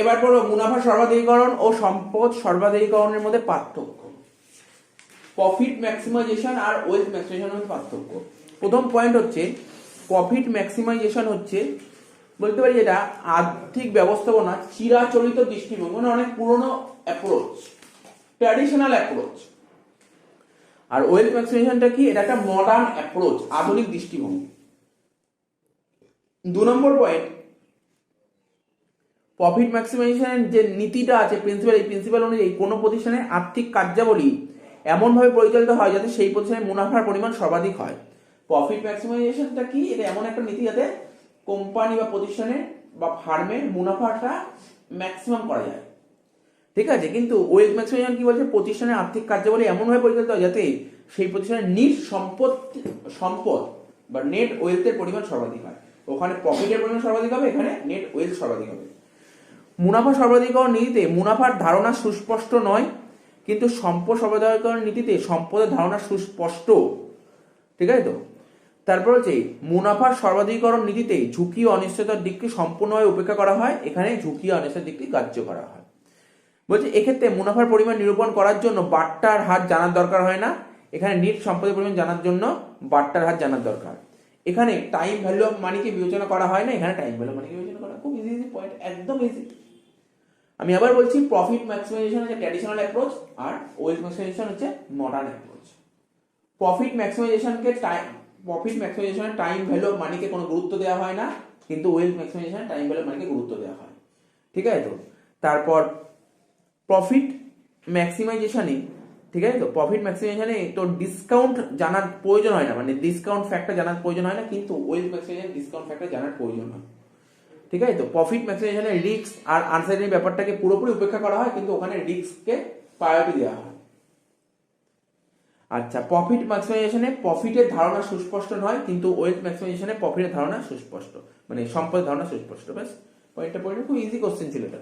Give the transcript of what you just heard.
এবার পড়ো মুনাফা সর্বাধিকরণ ও সম্পদ সর্বাধিকরণের মধ্যে পার্থক্য। প্রফিট ম্যাক্সিমাইজেশন আর ওয়েলথ ম্যাক্সিমাইজেশনের মধ্যে পার্থক্য। প্রথম পয়েন্ট হচ্ছে প্রফিট ম্যাক্সিমাইজেশন হচ্ছে, বলতে পারি যেটা আর্থিক ব্যবস্থাপনা, চিরাচরিত দৃষ্টিভঙ্গি মানে অনেক পুরনো অ্যাপ্রোচ ট্র্যাডিশনাল অ্যাপ্রোচ আর ওয়েলথ ম্যাক্সিমাইজেশনটা কি? এটা একটা মডার্ন অ্যাপ্রোচ আধুনিক দৃষ্টিভঙ্গি। দু নম্বর পয়েন্ট প্রফিট ম্যাক্সিমাইজেশনের যে নীতিটা আছে প্রিন্সিপাল এই প্রিন্সিপাল অনুযায়ী কোনো প্রতিষ্ঠানের আর্থিক কার্যাবলী এমনভাবে পরিচালিত হয় যাতে সেই প্রতিষ্ঠানের মুনাফার পরিমাণ সর্বাধিক হয়। প্রফিট ম্যাক্সিমাইজেশনটা কি? এটা এমন একটা নীতি যাতে কোম্পানি বা প্রতিষ্ঠানের বা ফার্মের মুনাফাটা ম্যাক্সিমাম করা যায়। ঠিক আছে? কিন্তু ওয়েলথ ম্যাক্সিমাইজেশন কি বলছে? প্রতিষ্ঠানের আর্থিক কার্যাবলী এমনভাবে পরিচালিত হয় যাতে সেই প্রতিষ্ঠানের নিট সম্পদ সম্পদ বা নেট ওয়েলথের পরিমাণ সর্বাধিক হয়। ওখানে প্রফিটের পরিমাণ সর্বাধিক হবে, এখানে নেট ওয়েলথ সর্বাধিক হবে। মুনাফা সর্বাধিকরণ নীতিতে মুনাফার ধারণা সুস্পষ্ট নয়, কিন্তু সম্পদ সর্বাধিকরণ নীতিতে সম্পদের ধারণা সুস্পষ্ট। ঠিক আছে তো? তারপর হচ্ছে, মুনাফার সর্বাধিকরণ নীতিতে ঝুঁকি অনিশ্চয়তার দিককে সম্পূর্ণভাবে উপেক্ষা করা হয়। এখানে ঝুঁকি অনিশ্চয়তার দিকটি গ্রাহ্য করা হয়। বলছে, এক্ষেত্রে মুনাফার পরিমাণ নিরূপণ করার জন্য বাট্টার হার জানার দরকার হয় না। এখানে নিট সম্পদের পরিমাণ জানার জন্য বাট্টার হার জানার দরকার। এখানে টাইম ভ্যালু অফ মানিকে বিবেচনা করা হয় না, এখানে টাইম ভ্যালু মানিকে বিবেচনা করা খুব ইজি ইজি পয়েন্ট একদম ইজি আমি আবার বলছি প্রফিট ম্যাক্সিমাইজেশন হচ্ছে ট্র্যাডিশনাল অ্যাপ্রোচ আর ওয়েলথ ম্যাক্সিমাইজেশন হচ্ছে মডার্ন অ্যাপ্রোচ প্রফিট ম্যাক্সিমাইজেশনকে টাইম প্রফিট ম্যাক্সিমাইজেশনের টাইম ভ্যালু অফ মানিকে কোনো গুরুত্ব দেওয়া হয় না, কিন্তু ওয়েলথ ম্যাক্সিমাইজেশন টাইম ভ্যালু মানিকে গুরুত্ব দেওয়া হয়। ঠিক আছে তো? তারপর প্রফিট ম্যাক্সিমাইজেশনে ঠিক আছে তো? প্রফিট ম্যাক্সিমাইজেশনে তো ডিসকাউন্ট জানার প্রয়োজন হয় না মানে ডিসকাউন্ট ফ্যাক্টর জানার প্রয়োজন হয় না, কিন্তু ওয়েলথ ম্যাক্সিমাইজেশন ডিসকাউন্ট ফ্যাক্টর জানার প্রয়োজন হয়। ঠিক আছে তো? প্রফিট ম্যাক্সিমাইজেশনে রিস্ক আর আনসার্টেনিটি ব্যাপারটাকে পুরোপুরি উপেক্ষা করা হয়, কিন্তু ওখানে রিস্ককে প্রায়োরিটি দেওয়া হয়। আচ্ছা প্রফিট ম্যাক্সিমাইজেশনে প্রফিটের ধারণা সুস্পষ্ট নয়, কিন্তু ওয়েলথ ম্যাক্সিমাইজেশনে প্রফিটের ধারণা সুস্পষ্ট মানে সম্পদের ধারণা সুস্পষ্ট। ব্যাস পয়েন্টটা পয়েন্ট খুব ইজি কোশ্চেন ছিল এটা।